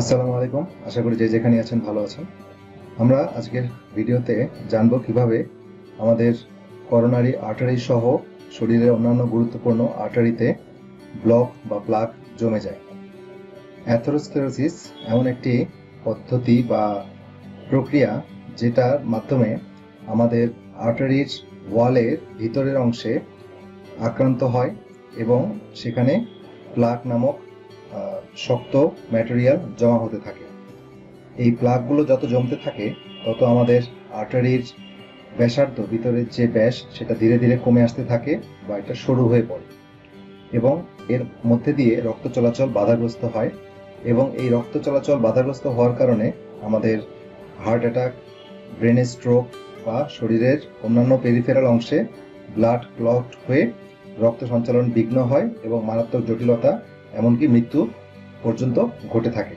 আসসালামু আলাইকুম। আশা করি যে যেখানে আছেন ভালো আছেন। আমরা আজকের ভিডিওতে জানব কীভাবে আমাদের করোনারি আর্টারি সহ শরীরের অন্যান্য গুরুত্বপূর্ণ আর্টারিতে ব্লক বা প্লাক জমে যায়। অ্যাথেরোস্ক্লেরোসিস এমন একটি পদ্ধতি বা প্রক্রিয়া যেটার মাধ্যমে আমাদের আর্টারির ওয়ালের ভিতরের অংশে আক্রান্ত হয় এবং সেখানে প্লাক নামক শক্ত ম্যাটেরিয়াল জমা হতে থাকে। এই প্লাগগুলো যত জমতে থাকে, তত আমাদের আর্টারির ব্যাসার্ধ, ভিতরের যে ব্যাস, সেটা ধীরে ধীরে কমে আসতে থাকে বা এটা সরু হয়ে পড়ে। এবং এর মধ্যে দিয়ে রক্ত চলাচল বাধাগ্রস্ত হয় এবং এই রক্ত চলাচল বাধাগ্রস্ত হওয়ার কারণে আমাদের হার্ট অ্যাটাক ব্রেনের স্ট্রোক বা শরীরের অন্যান্য পেরিফেরাল অংশে ব্লাড ক্লট হয়ে রক্ত সঞ্চালন বিঘ্ন হয় এবং মারাত্মক জটিলতা এমনকি মৃত্যু পর্যন্ত ঘটে থাকে।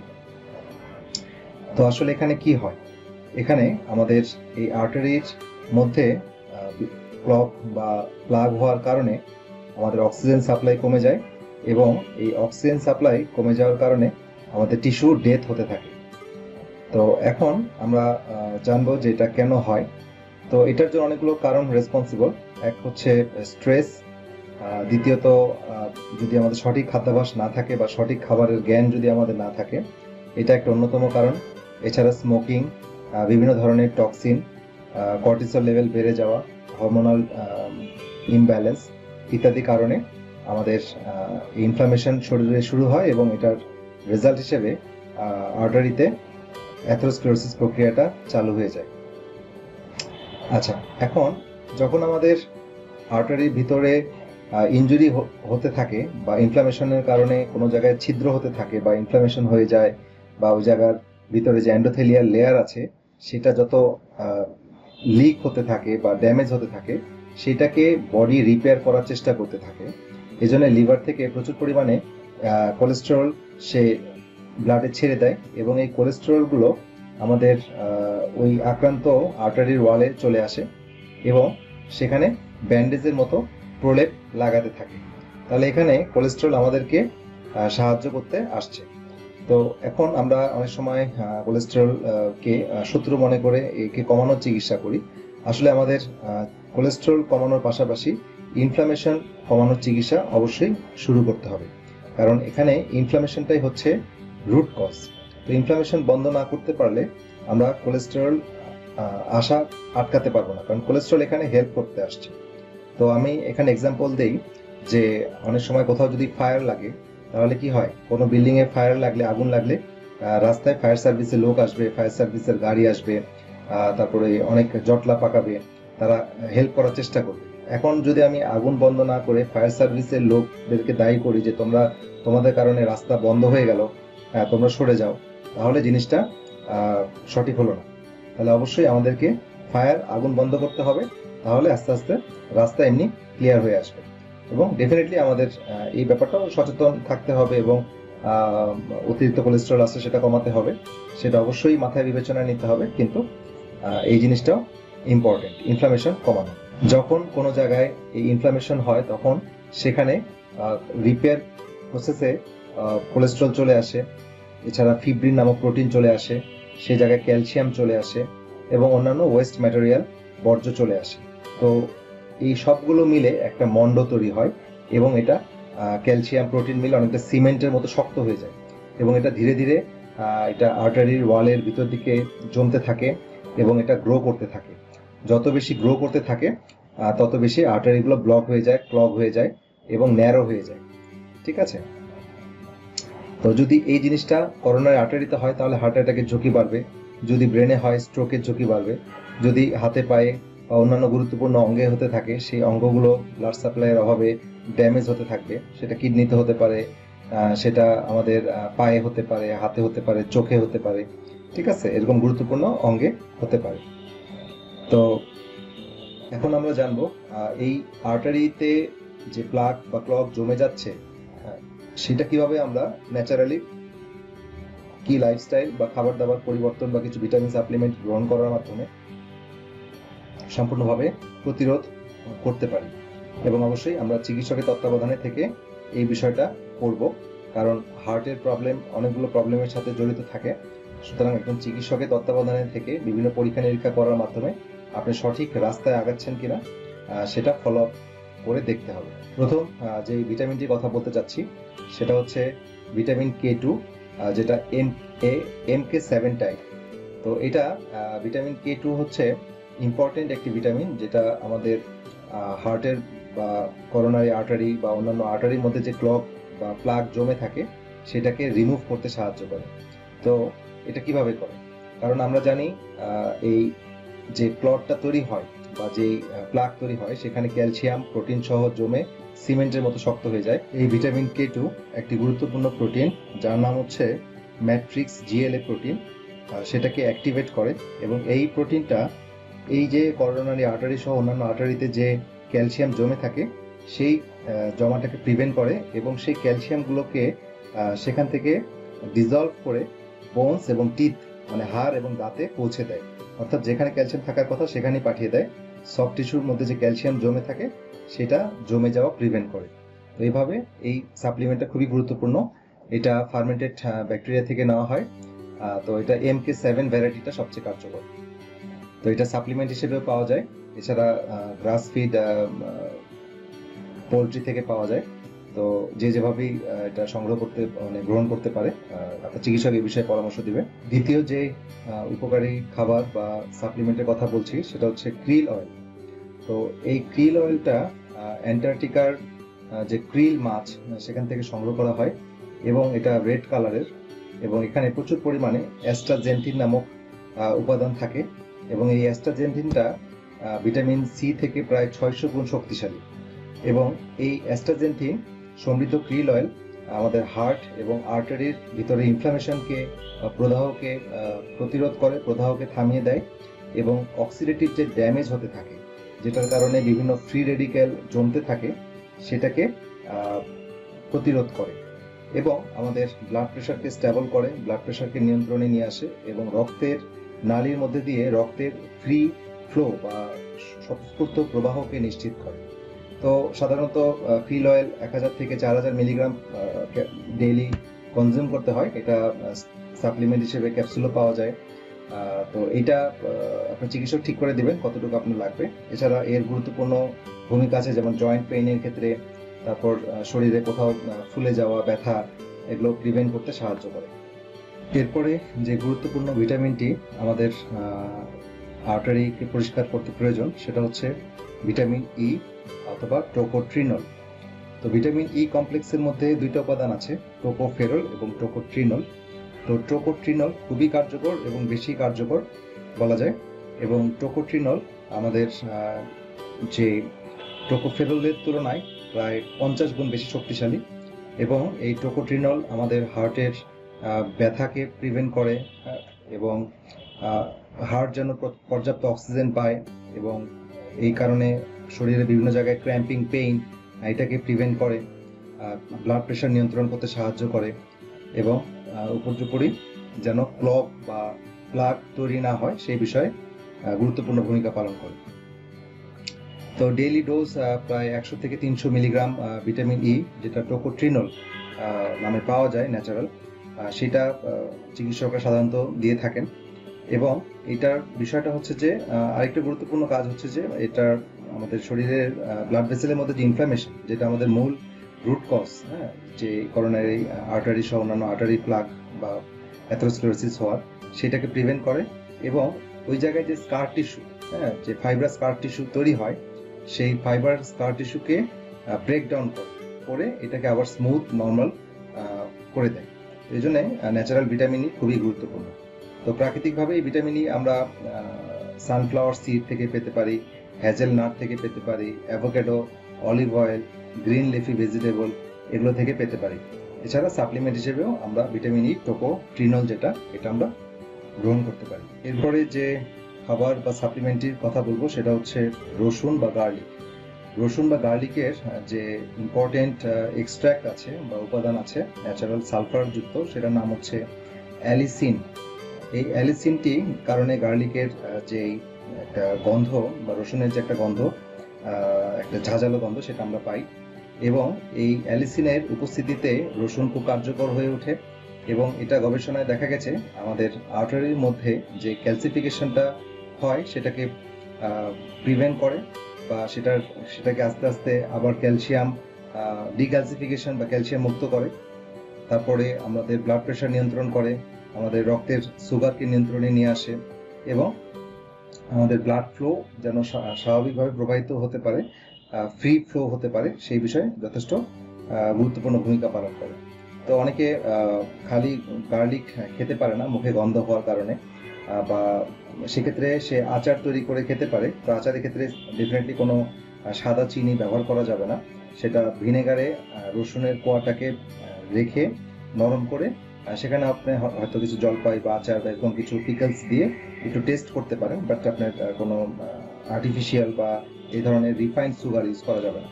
তো আসলে এখানে কি হয়? এখানে আমাদের এই আর্টারির মধ্যে ক্লক বা প্লাগ হওয়ার কারণে আমাদের অক্সিজেন সাপ্লাই কমে যায় এবং এই অক্সিজেন সাপ্লাই কমে যাওয়ার কারণে আমাদের টিস্যু ডেথ হতে থাকে। তো এখন আমরা জানব যে এটা কেন হয়। তো এটার জন্য অনেকগুলো কারণ রেসপন্সিবল এক হচ্ছে স্ট্রেস দ্বিতীয়ত যদি আমাদের সঠিক খাদ্যাভ্যাস না থাকে বা সঠিক খাবারের জ্ঞান যদি আমাদের না থাকে, এটা একটা অন্যতম কারণ। এছাড়া স্মোকিং বিভিন্ন ধরনের টক্সিন কর্টিসল লেভেল বেড়ে যাওয়া হরমোনাল ইমব্যালেন্স ইত্যাদি কারণে আমাদের ইনফ্লামেশন শরীরে শুরু হয় এবং এটার রেজাল্ট হিসেবে আর্টারিতে অ্যাথেরোস্ক্লেরোসিস প্রক্রিয়াটা চালু হয়ে যায়। আচ্ছা এখন যখন আমাদের আর্টারির ভিতরে ইনজুরি হতে থাকে বা ইনফ্লামেশনের কারণে কোনো জায়গায় ছিদ্র হতে থাকে বা ইনফ্লামেশন হয়ে যায় বা ওই জায়গার ভিতরে যে অ্যান্ডোথেলিয়ার লেয়ার আছে, সেটা যত লিক হতে থাকে বা ড্যামেজ হতে থাকে, সেটাকে বডি রিপেয়ার করার চেষ্টা করতে থাকে। এই এজন্য লিভার থেকে প্রচুর পরিমাণে কোলেস্টেরল সে ব্লাডে ছেড়ে দেয় এবং এই কোলেস্টেরলগুলো আমাদের ওই আক্রান্ত আর্টারির ওয়ালে চলে আসে এবং সেখানে ব্যান্ডেজের মতো প্রলেপ লাগাতে থাকে। তাহলে এখানে কোলেস্টেরল আমাদেরকে সাহায্য করতে আসছে। তো এখন আমরা অনেক সময় কোলেস্টেরল কে আহ, শত্রু মনে করে একে কমানোর চিকিৎসা করি। আসলে আমাদের কোলেস্টেরল কমানোর পাশাপাশি ইনফ্লামেশন কমানোর চিকিৎসা অবশ্যই শুরু করতে হবে। কারণ এখানে ইনফ্লামেশনটাই হচ্ছে রুট কজ তো ইনফ্লামেশন বন্ধ না করতে পারলে আমরা কোলেস্টেরল আসা আটকাতে পারব না। কারণ কোলেস্টেরল এখানে হেল্প করতে আসছে। তো আমি এখানে এক্সাম্পল দেই যে অনেক সময় কোথাও যদি ফায়ার লাগে, তাহলে কি হয়? কোনো বিল্ডিং এ ফায়ার লাগলে, আগুন লাগলে রাস্তায় ফায়ার সার্ভিসের লোক আসবে ফায়ার সার্ভিসের গাড়ি আসবে তারপরে অনেক জটলা পাকাবে, তারা হেল্প করার চেষ্টা করবে। এখন যদি আমি আগুন বন্ধ না করে ফায়ার সার্ভিসের লোকদেরকে দায়ী করি যে তোমরা, তোমাদের কারণে রাস্তা বন্ধ হয়ে গেল তোমরা সরে যাও, তাহলে জিনিসটা সঠিক হলো না। তাহলে অবশ্যই আমাদেরকে ফায়ার আগুন বন্ধ করতে হবে। তাহলে আস্তে আস্তে রাস্তা এমনি ক্লিয়ার হয়ে আসবে। এবং ডেফিনেটলি আমাদের এই ব্যাপারটাও সচেতন থাকতে হবে এবং অতিরিক্ত কোলেস্ট্রল আছে সেটা কমাতে হবে, সেটা অবশ্যই মাথায় বিবেচনায় নিতে হবে, কিন্তু এই জিনিসটাও ইম্পর্টেন্ট ইনফ্লামেশন কমানো। যখন কোনো জায়গায় এই ইনফ্লামেশন হয়, তখন সেখানে রিপেয়ার প্রসেসে কোলেস্ট্রল চলে আসে, এছাড়া ফিব্রিন নামক প্রোটিন চলে আসে সেই জায়গায় ক্যালসিয়াম চলে আসে, এবং অন্যান্য ওয়েস্ট ম্যাটেরিয়াল বর্জ্য চলে আসে। তো এই সবগুলো মিলে একটা মন্ড তৈরি হয় এবং এটা ক্যালসিয়াম প্রোটিন মিলে অনেকটা সিমেন্টের মতো শক্ত হয়ে যায় এবং এটা ধীরে ধীরে এটা আর্টারির ওয়ালের ভিতর দিকে জমতে থাকে এবং এটা গ্রো করতে থাকে। যত বেশি গ্রো করতে থাকে তত বেশি আর্টারিগুলো ব্লক হয়ে যায় ক্লগ হয়ে যায় এবং ন্যারো হয়ে যায়। ঠিক আছে? তো যদি এই জিনিসটা করোনার আর্টারিতে হয়, তাহলে হার্ট অ্যাটাকের ঝুঁকি বাড়বে। যদি ব্রেনে হয় স্ট্রোকের ঝুঁকি বাড়বে। যদি হাতে পায়ে বা অন্যান্য গুরুত্বপূর্ণ অঙ্গে হতে থাকে, সেই অঙ্গগুলো ব্লাড সাপ্লাইয়ের অভাবে ড্যামেজ হতে থাকবে, সেটা কিডনিতে হতে পারে সেটা আমাদের পায়ে হতে পারে, হাতে হতে পারে, চোখে হতে পারে, ঠিক আছে? এরকম গুরুত্বপূর্ণ অঙ্গে হতে পারে। তো এখন আমরা জানব এই আর্টারিতে যে প্লাক বা ক্লক জমে যাচ্ছে সেটা কীভাবে আমরা ন্যাচারালি কি লাইফস্টাইল বা খাবার দাবার পরিবর্তন বা কিছু ভিটামিন সাপ্লিমেন্ট গ্রহণ করার মাধ্যমে সম্পূর্ণভাবে প্রতিরোধ করতে পারি। এবং অবশ্যই আমরা চিকিৎসকের তত্ত্বাবধানে থেকে এই বিষয়টা করব। কারণ হার্টের প্রবলেম, অনেকগুলো প্রবলেমের সাথে জড়িত থাকে। সুতরাং একজন চিকিৎসকের তত্ত্বাবধানে থেকে বিভিন্ন পরীক্ষা নিরীক্ষা করার মাধ্যমে আপনি সঠিক রাস্তায় আগাচ্ছেন কিনা সেটা ফলো করে দেখতে হবে। প্রথম যে ভিটামিনটির কথা বলতে চাচ্ছি সেটা হচ্ছে ভিটামিন কে টু যেটা M A M K seven type তো এটা ভিটামিন কে টু হচ্ছে ইম্পর্টেন্ট একটি ভিটামিন যেটা আমাদের হার্টের বা করোনারি আর্টারি বা অন্যান্য আর্টারির মধ্যে যে ক্লক বা প্লাগ জমে থাকে, সেটাকে রিমুভ করতে সাহায্য করে। তো এটা কীভাবে করে? কারণ আমরা জানি এই যে ক্লটটা তৈরি হয় বা যে প্লাগ তৈরি হয়, সেখানে ক্যালসিয়াম প্রোটিন সহ জমে সিমেন্টের মতো শক্ত হয়ে যায়। এই ভিটামিন কে টু একটি গুরুত্বপূর্ণ প্রোটিন যার নাম হচ্ছে ম্যাট্রিক্স জিএলএ প্রোটিন সেটাকে অ্যাক্টিভেট করে এবং এই প্রোটিনটা এই যে করোনারি আর্টারি সহ অন্যান্য আর্টারিতে যে ক্যালসিয়াম জমে থাকে, সেই জমাটাকে প্রিভেন্ট করে এবং সেই ক্যালসিয়ামগুলোকে সেখান থেকে ডিজলভ করে বোনস এবং টিথ মানে হাড় এবং দাঁতে পৌঁছে দেয়। অর্থাৎ যেখানে ক্যালসিয়াম থাকার কথা সেখানেই পাঠিয়ে দেয়। সফট টিস্যুর মধ্যে যে ক্যালসিয়াম জমে থাকে, সেটা জমে যাওয়া প্রিভেন্ট করে। তো এইভাবে এই সাপ্লিমেন্টটা খুবই গুরুত্বপূর্ণ। এটা ফার্মেন্টেড ব্যাকটেরিয়া থেকে নেওয়া হয়। তো এটা এম কে সেভেন ভ্যারাইটিটা সবচেয়ে কার্যকর। তো এটা সাপ্লিমেন্ট হিসেবেও পাওয়া যায়। এছাড়া গ্রাস ফিড পোলট্রি থেকে পাওয়া যায়। তো যে যেভাবেই এটা সংগ্রহ করতে মানে গ্রহণ করতে পারে আপনার চিকিৎসক এই বিষয়ে পরামর্শ দিবে। দ্বিতীয় যে উপকারী খাবার বা সাপ্লিমেন্টের কথা বলছি, সেটা হচ্ছে ক্রিল অয়েল তো এই ক্রিল অয়েলটা অ্যান্টার্কটিকার যে ক্রিল মাছ সেখান থেকে সংগ্রহ করা হয় এবং এটা রেড কালারের এবং এখানে প্রচুর পরিমাণে অ্যাস্ট্রাজেন্টিন নামক উপাদান থাকে। এবং এই অ্যাস্ট্রাজেন্টিনটা ভিটামিন সি থেকে প্রায় ছয়শো গুণ শক্তিশালী। এবং এই অ্যাস্ট্রাজেন্টিন সমৃদ্ধ ক্রিল অয়েল আমাদের হার্ট এবং আর্টারির ভিতরে ইনফ্লামেশনকে প্রদাহকে প্রতিরোধ করে, প্রদাহকে থামিয়ে দেয় এবং অক্সিডেটিভ যে ড্যামেজ হতে থাকে, যেটার কারণে বিভিন্ন ফ্রি রেডিক্যাল জমতে থাকে, সেটাকে প্রতিরোধ করে এবং আমাদের ব্লাড প্রেশারকে স্টেবল করে ব্লাড প্রেশারকে নিয়ন্ত্রণে নিয়ে আসে এবং রক্তের নালীর মধ্যে দিয়ে রক্তের ফ্রি ফ্লো বা স্বতঃস্ফূর্ত প্রবাহকে নিশ্চিত করে। তো সাধারণত ফিল অয়েল এক হাজার থেকে চার হাজার মিলিগ্রাম ডেইলি কনজিউম করতে হয়। এটা সাপ্লিমেন্ট হিসেবে ক্যাপসুলও পাওয়া যায়। তো এটা আপনার চিকিৎসক ঠিক করে দিবেন কতটুকু আপনার লাগবে। এছাড়া এর গুরুত্বপূর্ণ ভূমিকা আছে, যেমন জয়েন্ট পেইনের ক্ষেত্রে, তারপর শরীরে কোথাও ফুলে যাওয়া, ব্যথা, এগুলো প্রিভেন্ট করতে সাহায্য করে। এরপরে যে গুরুত্বপূর্ণ ভিটামিনটি আমাদের আর্টারিকে পরিষ্কার করতে প্রয়োজন, সেটা হচ্ছে ভিটামিন ই অথবা টোকোট্রিনল। তো ভিটামিন ই কমপ্লেক্সের মধ্যে দুইটা উপাদান আছে, টোকোফেরল এবং টোকোট্রিনল। তো টোকোট্রিনল খুবই কার্যকর এবং বেশি কার্যকর বলা যায়। এবং টোকোট্রিনল আমাদের যে টোকোফেরলের তুলনায় প্রায় পঞ্চাশ গুণ বেশি শক্তিশালী। এবং এই টোকোট্রিনল আমাদের হার্টের ব্যথাকে প্রিভেন্ট করে এবং হার্ট যেন পর্যাপ্ত অক্সিজেন পায় এবং এই কারণে শরীরে বিভিন্ন জায়গায় ক্র্যাম্পিং পেইন এটাকে প্রিভেন্ট করে ব্লাড প্রেশার নিয়ন্ত্রণ করতে সাহায্য করে এবং উপর্যুপরি যেন ক্লক বা প্লাগ তৈরি না হয়, সেই বিষয়ে গুরুত্বপূর্ণ ভূমিকা পালন করে। তো ডেইলি ডোজ প্রায় একশো থেকে তিনশো মিলিগ্রাম ভিটামিন ই যেটা টোকোট্রিনল নামে পাওয়া যায় ন্যাচারাল সেটা চিকিৎসকরা সাধারণত দিয়ে থাকেন। এবং এটার বিষয়টা হচ্ছে যে আরেকটা গুরুত্বপূর্ণ কাজ হচ্ছে যে, এটার আমাদের শরীরের ব্লাড ভেসেলের মধ্যে যে ইনফ্লামেশন যেটা আমাদের মূল রুট কজ হ্যাঁ যে করোনারি আর্টারি সহ অন্যান্য আর্টারি প্লাগ বা অ্যাথেরোস্ক্লেরোসিস হওয়ার, সেটাকে প্রিভেন্ট করে। এবং ওই জায়গায় যে স্কার টিস্যু হ্যাঁ যে ফাইব্রাস স্কার টিস্যু তৈরি হয়, সেই ফাইবার স্কার টিস্যুকে ব্রেক ডাউন করে করে এটাকে আবার স্মুথ নর্মাল করে দেয়। এই জন্য ন্যাচারাল ভিটামিনই খুবই গুরুত্বপূর্ণ। তো প্রাকৃতিকভাবে এই ভিটামিনই আমরা সানফ্লাওয়ার সিড থেকে পেতে পারি হ্যাজেল নাট থেকে পেতে পারি avocado olive oil green leafy vegetable এগুলো থেকে পেতে পারি। এছাড়া সাপ্লিমেন্ট হিসেবেও আমরা ভিটামিন ই টোকো ট্রিনল যেটা, এটা আমরা গ্রহণ করতে পারি। এরপরে যে খাবার বা সাপ্লিমেন্টের কথা বলব, সেটা হচ্ছে রসুন বা গার্লিক রসুন বা গার্লিকের যে ইম্পর্টেন্ট এক্সট্র্যাক্ট আছে বা উপাদান আছে ন্যাচারাল সালফার যুক্ত, সেটার নাম হচ্ছে অ্যালিসিন এই অ্যালিসিনটি কারণে গার্লিকের যে একটা গন্ধ বা রসুনের যে একটা গন্ধ একটা ঝাঁঝালো গন্ধ, সেটা আমরা পাই। এবং এই অ্যালিসিনের উপস্থিতিতে রসুন খুব কার্যকর হয়ে ওঠে। এবং এটা গবেষণায় দেখা গেছে, আমাদের আর্টারির মধ্যে যে ক্যালসিফিকেশনটা হয়, সেটাকে প্রিভেন্ট করে। বা সেটার, সেটাকে আস্তে আস্তে আবার ক্যালসিয়াম ডিক্যালসিফিকেশন বা ক্যালসিয়াম মুক্ত করে। তারপরে আমাদের ব্লাড প্রেশার নিয়ন্ত্রণ করে, আমাদের রক্তের সুগারকে নিয়ন্ত্রণে নিয়ে আসে এবং আমাদের ব্লাড ফ্লো যেন স্বাভাবিকভাবে প্রবাহিত হতে পারে ফ্রি ফ্লো হতে পারে, সেই বিষয়ে যথেষ্ট গুরুত্বপূর্ণ ভূমিকা পালন করে। তো অনেকে খালি গার্লিক খেতে পারে না, মুখে গন্ধ হওয়ার কারণে। বা সেক্ষেত্রে সে আচার তৈরি করে খেতে পারে। তো আচারের ক্ষেত্রে ডেফিনেটলি কোনো সাদা চিনি ব্যবহার করা যাবে না। সেটা ভিনেগারে রসুনের কোয়াটাকে রেখে নরম করে সেখানে আপনি হয়তো কিছু জলপাই বা আচার বা এরকম কিছু পিকলস দিয়ে একটু টেস্ট করতে পারেন বাট আপনার কোনো আর্টিফিশিয়াল বা এই ধরনের রিফাইন্ড সুগার ইউজ করা যাবে না।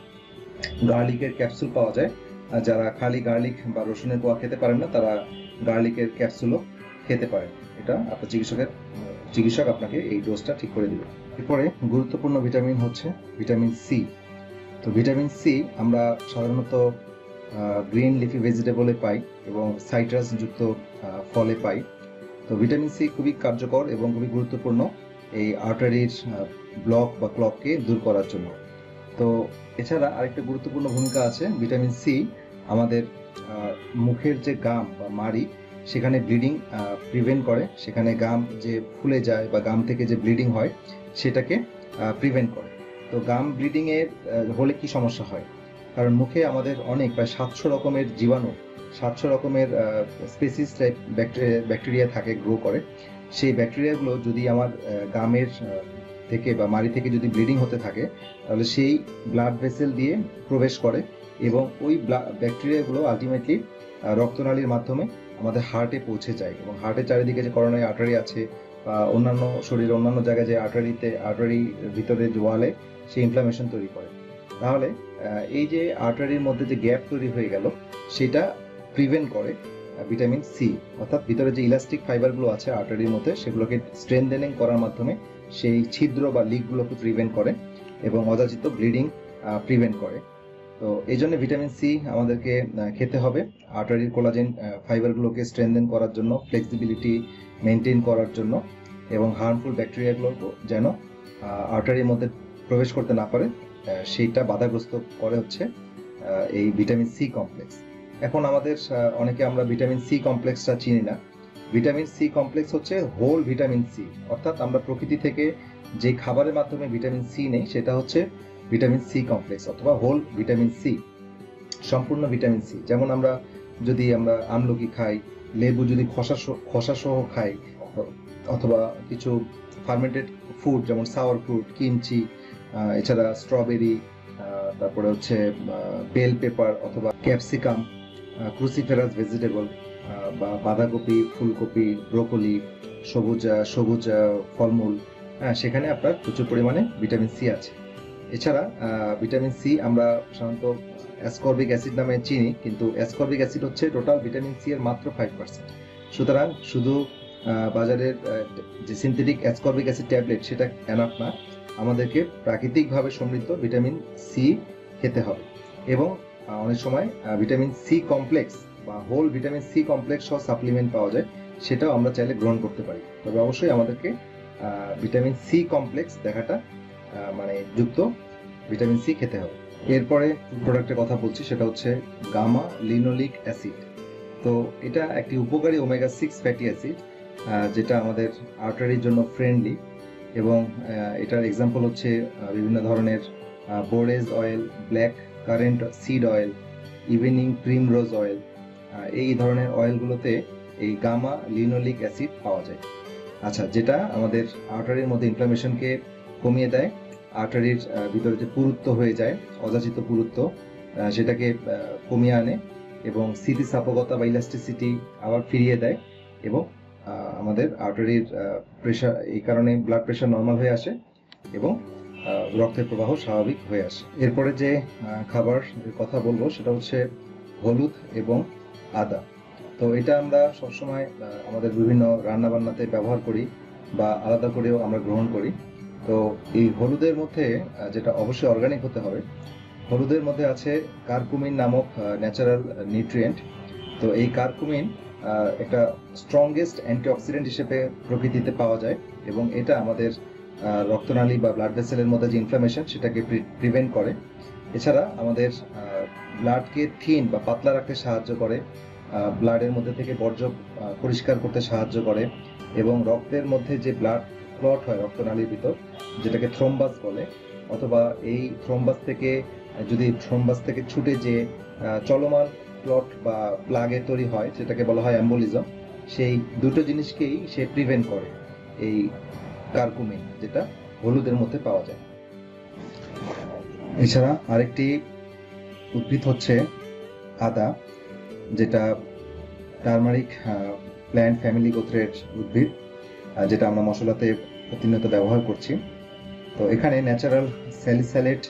গার্লিকের ক্যাপসুল পাওয়া যায়। যারা খালি গার্লিক বা রসুনের পোয়া খেতে পারেন না, তারা গার্লিকের ক্যাপসুলও খেতে পারেন। এটা আপনার চিকিৎসকের, চিকিৎসক আপনাকে এই ডোজটা ঠিক করে দেবে। এরপরে গুরুত্বপূর্ণ ভিটামিন হচ্ছে ভিটামিন সি তো ভিটামিন সি আমরা সাধারণত গ্রিন লিফি ভেজিটেবলে পাই এবং সাইট্রাস যুক্ত ফলে পাই। তো ভিটামিন সি খুবই কার্যকর এবং খুবই গুরুত্বপূর্ণ এই আর্টারির ব্লক বা ক্লককে দূর করার জন্য। তো এছাড়া আরেকটা গুরুত্বপূর্ণ ভূমিকা আছে ভিটামিন সি আমাদের মুখের যে গাম বা মাড়ি সেখানে ব্লিডিং প্রিভেন্ট করে। সেখানে গাম যে ফুলে যায় বা গাম থেকে যে ব্লিডিং হয়, সেটাকে প্রিভেন্ট করে। তো গাম ব্লিডিং এর হলে কি সমস্যা হয়? কারণ মুখে আমাদের অনেক প্রায় সাতশো রকমের জীবাণু, সাতশো রকমের স্পেসিস টাইপ ব্যাকটেরিয়া ব্যাকটেরিয়া থাকে গ্রো করে। সেই ব্যাকটেরিয়াগুলো যদি আমার গামের থেকে বা মাড়ি থেকে যদি ব্লিডিং হতে থাকে, তাহলে সেই ব্লাড ভেসেল দিয়ে প্রবেশ করে এবং ওই ব্যাকটেরিয়াগুলো আলটিমেটলি রক্তনালীর মাধ্যমে আমাদের হার্টে পৌঁছে যায় এবং হার্টের চারিদিকে যে করোনারি আর্টারি আছে বা অন্যান্য শরীরের অন্যান্য জায়গায় যে আর্টারিতে আর্টারি ভিতরে যে ওয়ালে সেই ইনফ্লামেশন তৈরি করে। তাহলে এই যে আর্টারির মধ্যে যে গ্যাপ তৈরি হয়ে গেল, সেটা প্রিভেন্ট করে ভিটামিন সি অর্থাৎ ভিতরে যে ইলাস্টিক ফাইবারগুলো আছে আর্টারির মধ্যে, সেগুলোকে স্ট্রেনদেনিং করার মাধ্যমে সেই ছিদ্র বা লিকগুলোকে প্রিভেন্ট করে এবং অযাচিত ব্লিডিং প্রিভেন্ট করে। তো এই জন্য ভিটামিন সি আমাদেরকে খেতে হবে। আর্টারির কোলাজেন ফাইবারগুলোকে স্ট্রেনদেন করার জন্য ফ্লেক্সিবিলিটি মেনটেন করার জন্য এবং হার্মফুল ব্যাকটেরিয়াগুলো যেন আর্টারির মধ্যে প্রবেশ করতে না পারে সেইটা বাধাগ্রস্ত করে হচ্ছে এই ভিটামিন সি কমপ্লেক্স এখন আমাদের অনেকে আমরা ভিটামিন সি কমপ্লেক্সটা চিনি না। ভিটামিন সি কমপ্লেক্স হচ্ছে হোল ভিটামিন সি অর্থাৎ আমরা প্রকৃতি থেকে যে খাবারের মাধ্যমে ভিটামিন সি নেই, সেটা হচ্ছে ভিটামিন সি কমপ্লেক্স অথবা হোল ভিটামিন সি সম্পূর্ণ ভিটামিন সি যেমন আমরা যদি আমরা আমলকি খাই, লেবু যদি খসা খসা সহ খাই, অথবা কিছু ফার্মেন্টেড ফুড যেমন সাওয়ার ফ্রুট কিমচি এছাড়া স্ট্রবেরি তারপরে হচ্ছে বেল পেপার অথবা ক্যাপসিকাম ক্রুসিফেরাস ভেজিটেবল বা বাঁধাকপি, ফুলকপি ব্রোকলি সবুজ সবুজ ফলমূল হ্যাঁ সেখানে আপনার প্রচুর পরিমাণে ভিটামিন সি আছে। এছাড়া ভিটামিন সি আমরা সাধারণত অ্যাসকর্বিক অ্যাসিড নামে চিনি, কিন্তু অ্যাসকর্বিক অ্যাসিড হচ্ছে টোটাল ভিটামিন সি এর মাত্র ফাইভ পার্সেন্ট সুতরাং শুধু বাজারের যে সিনথেটিক অ্যাসকর্বিক অ্যাসিড ট্যাবলেট সেটা এনাফ না, আমাদেরকে প্রাকৃতিকভাবে সমৃদ্ধ ভিটামিন সি খেতে হবে। এবং অনেক সময় ভিটামিন সি কমপ্লেক্স বা হোল ভিটামিন সি কমপ্লেক্স সহ সাপ্লিমেন্ট পাওয়া যায়, সেটাও আমরা চাইলে গ্রহণ করতে পারি। তবে অবশ্যই আমাদেরকে ভিটামিন সি কমপ্লেক্স দেখাটা মানে যুক্ত ভিটামিন সি খেতে হবে। এরপরে প্রোডাক্টের কথা বলছি, সেটা হচ্ছে গামা লিনোলিক অ্যাসিড। তো এটা একটি উপকারী ওমেগা সিক্স ফ্যাটি অ্যাসিড যেটা আমাদের আর্টারির জন্য ফ্রেন্ডলি এবং এটার এক্সাম্পল হচ্ছে বিভিন্ন ধরনের borage oil black currant seed oil evening cream rose oil এই ধরনের অয়েলগুলোতে এই গামা লিনোলিক অ্যাসিড পাওয়া যায়। আচ্ছা যেটা আমাদের আর্টারির মধ্যে ইনফ্লামেশনকে কমিয়ে দেয় আর্টারির ভিতরে যে পুরুত্ব হয়ে যায়, অযাচিত পুরুত্ব সেটাকে কমিয়ে আনে এবং স্থিতিস্থাপকতা বা ইলাস্টিসিটি আবার ফিরিয়ে দেয় এবং আমাদের আর্টারির প্রেশার এই কারণে ব্লাড প্রেশার নর্মাল হয়ে আসে এবং রক্তের প্রবাহ স্বাভাবিক হয়ে আসে। এরপরে যে খাবার কথা বলব সেটা হচ্ছে হলুদ এবং আদা। তো এটা আমরা সবসময় আমাদের বিভিন্ন রান্নাবান্নাতে ব্যবহার করি বা আলাদা করেও আমরা গ্রহণ করি। তো এই হলুদের মধ্যে যেটা অবশ্যই অর্গানিক হতে হবে, হলুদের মধ্যে আছে কার্কুমিন নামক ন্যাচারাল নিউট্রিয়েন্ট তো এই কার্কুমিন একটা স্ট্রংগেস্ট অ্যান্টিঅক্সিডেন্ট হিসেবে প্রকৃতিতে পাওয়া যায় এবং এটা আমাদের রক্তনালী বা ব্লাড ভেসেলের মধ্যে যে ইনফ্লামেশন সেটাকে প্রিভেন্ট করে। এছাড়া আমাদের ব্লাডকে থিন বা পাতলা রাখতে সাহায্য করে ব্লাডের মধ্যে থেকে বর্জ্য পরিষ্কার করতে সাহায্য করে এবং রক্তের মধ্যে যে ব্লাড ক্লট হয় রক্তনালীর ভিতর, যেটাকে থ্রোম্বাস বলে, অথবা এই থ্রোম্বাস থেকে, যদি থ্রোম্বাস থেকে ছুটে যে চলমান ক্লট বা প্লাগে তৈরি হয়, যেটাকে বলা হয় অ্যাম্বোলিজম সেই দুটো জিনিসকেই সে প্রিভেন্ট করে, এই কার্কুমিন যেটা হলুদের মধ্যে পাওয়া যায়। এছাড়া আরেকটি উদ্ভিদ হচ্ছে আদা, যেটা টার্মারিক প্ল্যান্ট ফ্যামিলি গোত্রের উদ্ভিদ যেটা আমরা মশলাতে প্রতিনিয়ত ব্যবহার করছি। তো এখানে ন্যাচারাল স্যালিস্যালেট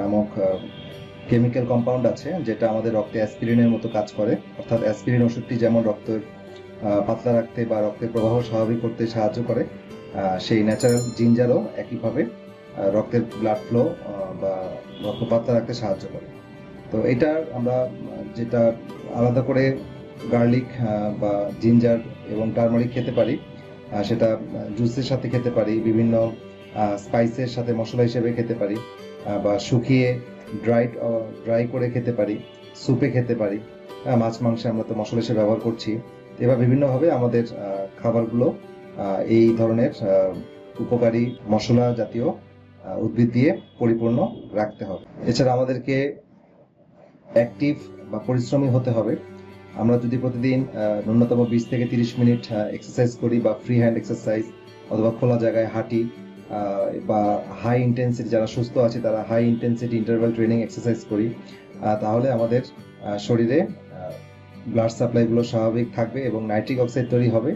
নামক কেমিক্যাল কম্পাউন্ড আছে, যেটা আমাদের রক্তে অ্যাসপিরিনের মতো কাজ করে। অর্থাৎ অ্যাসপিরিন ওষুধটি যেমন রক্তের পাতলা রাখতে বা রক্তের প্রবাহ স্বাভাবিক করতে সাহায্য করে সেই ন্যাচারাল জিঞ্জারও একইভাবে রক্তের ব্লাড ফ্লো বা রক্ত পাতলা রাখতে সাহায্য করে। তো এটা আমরা, যেটা আলাদা করে গার্লিক বা জিঞ্জার এবং টার্মারিক খেতে পারি। সেটা জুসের সাথে খেতে পারি, বিভিন্ন স্পাইসের সাথে মশলা হিসেবে খেতে পারি বা শুকিয়ে ড্রাই ড্রাই করে খেতে পারি স্যুপে খেতে পারি মাছ মাংসে আমরা তো মশলা হিসেবে ব্যবহার করছি। এবার বিভিন্নভাবে আমাদের খাবারগুলো এই ধরনের উপকারী মশলা জাতীয় উদ্ভিদ দিয়ে পরিপূর্ণ রাখতে হবে। এছাড়া আমাদেরকে অ্যাক্টিভ বা পরিশ্রমী হতে হবে। আমরা যদি প্রতিদিন ন্যূনতম বিশ থেকে তিরিশ মিনিট এক্সারসাইজ করি বা ফ্রি হ্যান্ড এক্সারসাইজ অথবা খোলা জায়গায় হাঁটি বা হাই ইন্টেন্সিটি যারা সুস্থ আছে তারা high intensity interval training exercise করি তাহলে আমাদের শরীরে ব্লাড সাপ্লাইগুলো স্বাভাবিক থাকবে এবং নাইট্রিক অক্সাইড তৈরি হবে।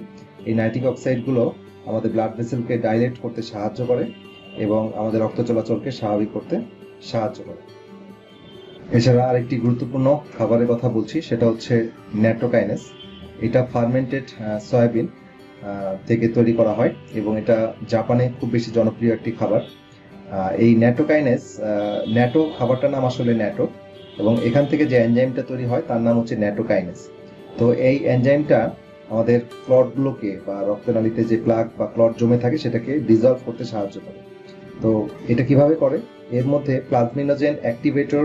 এই নাইট্রিক অক্সাইডগুলো আমাদের ব্লাড ভেসেলকে ডাইলেট করতে সাহায্য করে এবং আমাদের রক্ত চলাচলকে স্বাভাবিক করতে সাহায্য করে। এছাড়া আরেকটি গুরুত্বপূর্ণ খাবারের কথা বলছি, সেটা হচ্ছে ন্যাটোকাইনেস এটা ফার্মেন্টেড সয়াবিন থেকে তৈরি করা হয় এবং এটা জাপানে খুব বেশি জনপ্রিয় একটি খাবার। এই ন্যাটোকাইনেস ন্যাটো খাবারটার নাম আসলে ন্যাটো এবং এখান থেকে যে এনজাইমটা তৈরি হয় তার নাম হচ্ছে ন্যাটোকাইনেস তো এই এনজাইমটা আমাদের ক্লটগুলোকে বা রক্তনালীতে যে প্লাগ বা ক্লট জমে থাকে সেটাকে ডিজলভ করতে সাহায্য করে। তো এটা কীভাবে করে? এর মধ্যে প্লাজমিনোজেন অ্যাক্টিভেটর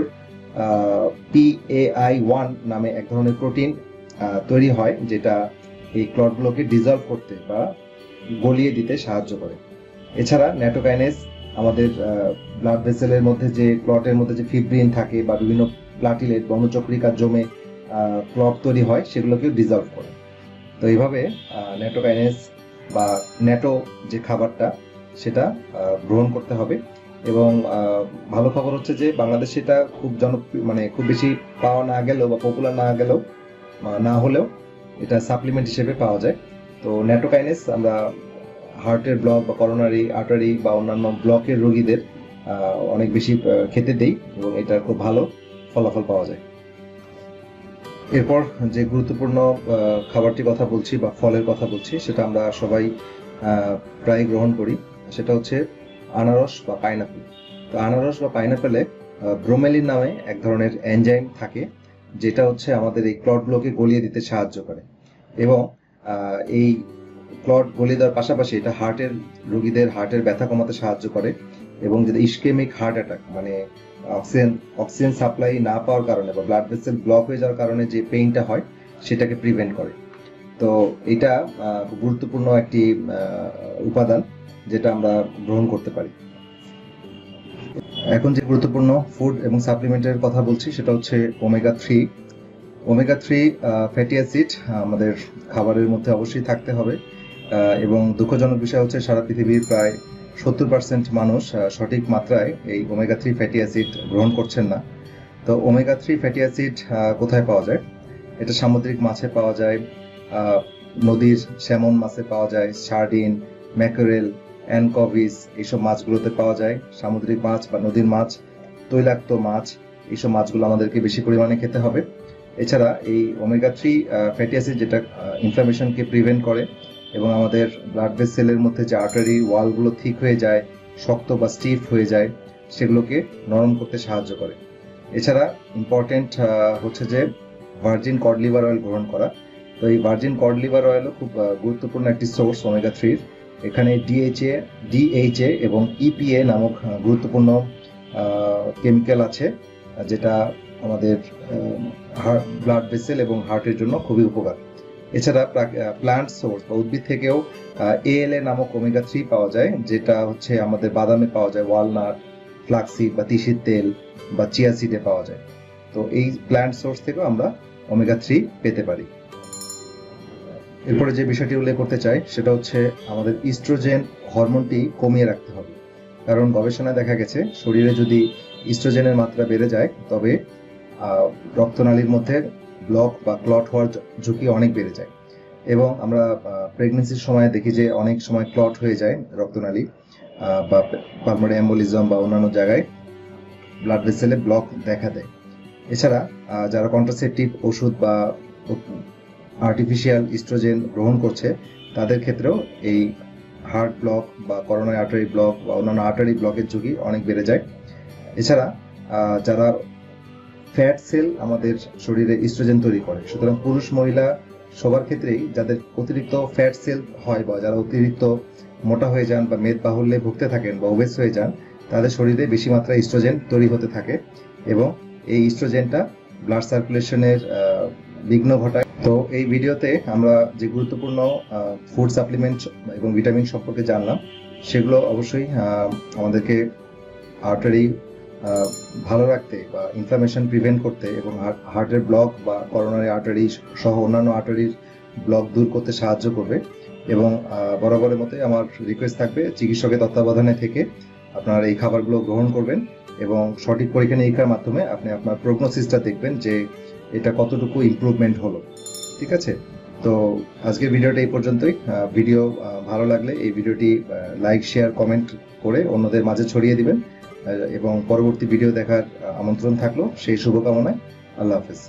পিএআই ওয়ান নামে এক ধরনের প্রোটিন তৈরি হয় যেটা এই ক্লটগুলোকে ডিজলভ করতে বা গলিয়ে দিতে সাহায্য করে। এছাড়া ন্যাটোকাইনেস আমাদের ব্লাড ভেসেলের মধ্যে যে ক্লটের মধ্যে যে ফিব্রিন থাকে বা বিভিন্ন প্লাটিলেট বর্ণচক্রিকা জমে ক্লট তৈরি হয়, সেগুলোকেও ডিজলভ করে। তো এইভাবে ন্যাটোকাইনেস বা ন্যাটো যে খাবারটা, সেটা গ্রহণ করতে হবে। এবং ভালো খবর হচ্ছে যে বাংলাদেশে এটা খুব জনপ্রিয় মানে খুব বেশি পাওয়া না গেলেও বা পপুলার না গেলেও না হলেও এটা সাপ্লিমেন্ট হিসেবে পাওয়া যায়। তো ন্যাটোকাইনেস আমরা হার্টের ব্লক বা করোনারি আর্টারি বা অন্যান্য ব্লকের রোগীদের অনেক বেশি খেতে দেই এবং এটার খুব ভালো ফলাফল পাওয়া যায়। এরপর যে গুরুত্বপূর্ণ খাবারটির কথা বলছি বা ফলের কথা বলছি, সেটা আমরা সবাই প্রায় গ্রহণ করি। সেটা হচ্ছে আনারস বা পাইনাপেল। তো আনারস বা পাইনাপেলে ব্রোমেলিন নামে এক ধরনের এনজাইম থাকে, যেটা হচ্ছে আমাদের এই ক্লটগুলোকে গলিয়ে দিতে সাহায্য করে। এবং এই ক্লট গলিয়ে দেওয়ার পাশাপাশি এটা হার্টের, রোগীদের হার্টের ব্যথা কমাতে সাহায্য করে এবং যদি ইস্কেমিক হার্ট অ্যাটাক মানে অক্সিজেন অক্সিজেন সাপ্লাই না পাওয়ার কারণে বা ব্লাড ভেসেল ব্লক হয়ে যাওয়ার কারণে যে পেইনটা হয়, সেটাকে প্রিভেন্ট করে। তো এটা গুরুত্বপূর্ণ একটি উপাদান। যেটা আমরা গ্রহণ করতে পারি। এখন যে গুরুত্বপূর্ণ ফুড এবং সাপ্লিমেন্টের কথা বলছি, সেটা হচ্ছে omega three omega three fatty acid আমাদের খাবারের মধ্যে অবশ্যই থাকতে হবে। এবং দুঃখজনক বিষয় হচ্ছে সারা পৃথিবীর প্রায় সত্তর পার্সেন্ট মানুষ সঠিক মাত্রায় এই ওমেগা থ্রি ফ্যাটি অ্যাসিড গ্রহণ করছেন না। তো ওমেগা থ্রি ফ্যাটি অ্যাসিড কোথায় পাওয়া যায়? এটা সামুদ্রিক মাছে পাওয়া যায় নদীর স্যামন মাছে পাওয়া যায় সার্ডিন ম্যাকরেল অ্যানকভিস এইসব মাছগুলোতে পাওয়া যায়। সামুদ্রিক মাছ বা নদীর মাছ, তৈলাক্ত মাছ, এইসব মাছগুলো আমাদেরকে বেশি পরিমাণে খেতে হবে। এছাড়া এই ওমেগা থ্রি ফ্যাটি অ্যাসিড যেটা ইনফ্লামেশনকে প্রিভেন্ট করে এবং আমাদের ব্লাড ভেসেলের মধ্যে যে আর্টারি ওয়ালগুলো ঠিক হয়ে যায়, শক্ত বা স্টিফ হয়ে যায়, সেগুলোকে নরম করতে সাহায্য করে। এছাড়া ইম্পর্টেন্ট হচ্ছে যে ভার্জিন কড লিভার অয়েল গ্রহণ করা। তো এই ভার্জিন কড লিভার অয়েলও খুব গুরুত্বপূর্ণ একটি সোর্স ওমেগা থ্রির এখানে ডিএইচএ ডিএইচএ এবং ইপিএ নামক গুরুত্বপূর্ণ কেমিক্যাল আছে, যেটা আমাদের ব্লাড ভেসেল এবং হার্টের জন্য খুবই উপকার। এছাড়া প্লান্ট সোর্স বা উদ্ভিদ থেকেও এএলএ নামক ওমেগা থ্রি পাওয়া যায়, যেটা হচ্ছে আমাদের বাদামে পাওয়া যায় ওয়ালনাট ফ্লাক্সিড বা তিসির তেল বা চিয়া সিডে পাওয়া যায়। তো এই প্ল্যান্ট সোর্স থেকেও আমরা ওমেগা থ্রি পেতে পারি। এরপরে যে বিষয়টি উল্লেখ করতে চাই, সেটা হচ্ছে আমাদের ইস্ট্রোজেন হরমোনটি কমিয়ে রাখতে হবে। কারণ গবেষণায় দেখা গেছে, শরীরে যদি ইস্ট্রোজেনের মাত্রা বেড়ে যায়, তবে রক্তনালীর মধ্যে ব্লক বা ক্লট হওয়ার ঝুঁকি অনেক বেড়ে যায়। এবং আমরা প্রেগনেন্সির সময় দেখি যে অনেক সময় ক্লট হয়ে যায় রক্তনালী বা পালমারি অ্যাম্বোলিজম বা অন্যান্য জায়গায় ব্লাড ভেসেলে ব্লক দেখা দেয়। এছাড়া যারা কন্ট্রাসেপটিভ ওষুধ বা আর্টিফিশিয়াল ইস্ট্রোজেন গ্রহণ করছে, তাদের ক্ষেত্রেও এই হার্ট ব্লক বা করোনারি আর্টারি ব্লক বা অন্যান্য আর্টারি ব্লকের ঝুঁকি অনেক বেড়ে যায়। এছাড়া যারা ফ্যাট সেল আমাদের শরীরে ইস্ট্রোজেন তৈরি করে, সুতরাং পুরুষ মহিলা সবার ক্ষেত্রেই যাদের অতিরিক্ত ফ্যাট সেল হয় বা যারা অতিরিক্ত মোটা হয়ে যান বা মেদ বাহুল্যে ভুগতে থাকেন বা ওবেস হয়ে যান, তাদের শরীরে বেশি মাত্রায় ইস্ট্রোজেন তৈরি হতে থাকে এবং এই ইস্ট্রোজেনটা ব্লাড সার্কুলেশনের বিঘ্ন ঘটায়। তো এই ভিডিওতে আমরা যে গুরুত্বপূর্ণ ফুড সাপ্লিমেন্ট এবং ভিটামিন সম্পর্কে জানলাম, সেগুলো অবশ্যই আমাদেরকে আর্টারি ভালো রাখতে বা ইনফ্লামেশন প্রিভেন্ট করতে এবং হার্টের ব্লক বা করোনারি আর্টারি সহ অন্যান্য আর্টারির ব্লক দূর করতে সাহায্য করবে। এবং বরাবরের মতোই আমার রিকোয়েস্ট থাকবে চিকিৎসকের তত্ত্বাবধানে থেকে আপনার এই খাবারগুলো গ্রহণ করবেন এবং সঠিক পরীক্ষা নিরীক্ষার মাধ্যমে আপনি আপনার প্রগনোসিসটা দেখবেন যে এটা কতটুকু ইমপ্রুভমেন্ট হলো। ঠিক আছে? তো আজকের ভিডিওটা এই পর্যন্তই। ভিডিও ভালো লাগলে এই ভিডিওটি লাইক শেয়ার কমেন্ট করে অন্যদের মাঝে ছড়িয়ে দিবেন। এবং পরবর্তী ভিডিও দেখার আমন্ত্রণ থাকল। সেই শুভকামনায় আল্লাহ হাফেজ।